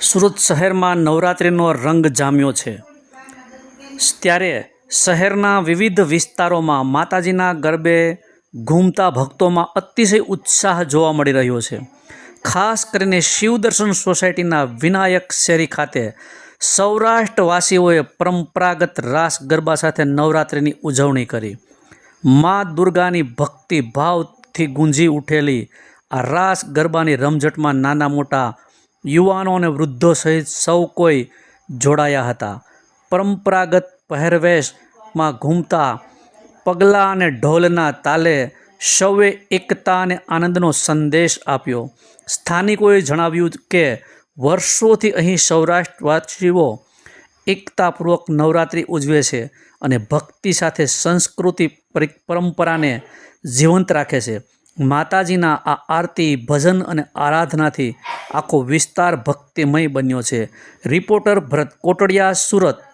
સુરત શહેરમાં નવરાત્રિનો રંગ જામ્યો છે. ત્યારે શહેરના વિવિધ વિસ્તારોમાં માતાજીના ગરબે ઘૂમતા ભક્તોમાં અતિશય ઉત્સાહ જોવા મળી રહ્યો છે. ખાસ કરીને શિવદર્શન સોસાયટીના વિનાયક શેરી ખાતે સૌરાષ્ટ્રવાસીઓએ પરંપરાગત રાસ ગરબા સાથે નવરાત્રિની ઉજવણી કરી. મા દુર્ગાની ભક્તિ ભાવથી ગુંજી ઉઠેલી આ રાસ ગરબાની રમઝટમાં નાના મોટા યુવાનો અને વૃદ્ધો સહિત સૌ કોઈ જોડાયા હતા. પરંપરાગત પહેરવેશમાં ઘૂમતા પગલાં અને ઢોલના તાલે સૌએ એકતા અને આનંદનો સંદેશ આપ્યો. સ્થાનિકોએ જણાવ્યું કે, વર્ષોથી અહીં સૌરાષ્ટ્રવાસીઓ એકતાપૂર્વક નવરાત્રિ ઉજવે છે અને ભક્તિ સાથે સંસ્કૃતિ પરી- પરંપરાને જીવંત રાખે છે. માતાજીના આ આરતી, ભજન અને આરાધનાથી આખો વિસ્તાર ભક્તિમય બન્યો છે. રિપોર્ટર ભરત કોટડિયા, સુરત.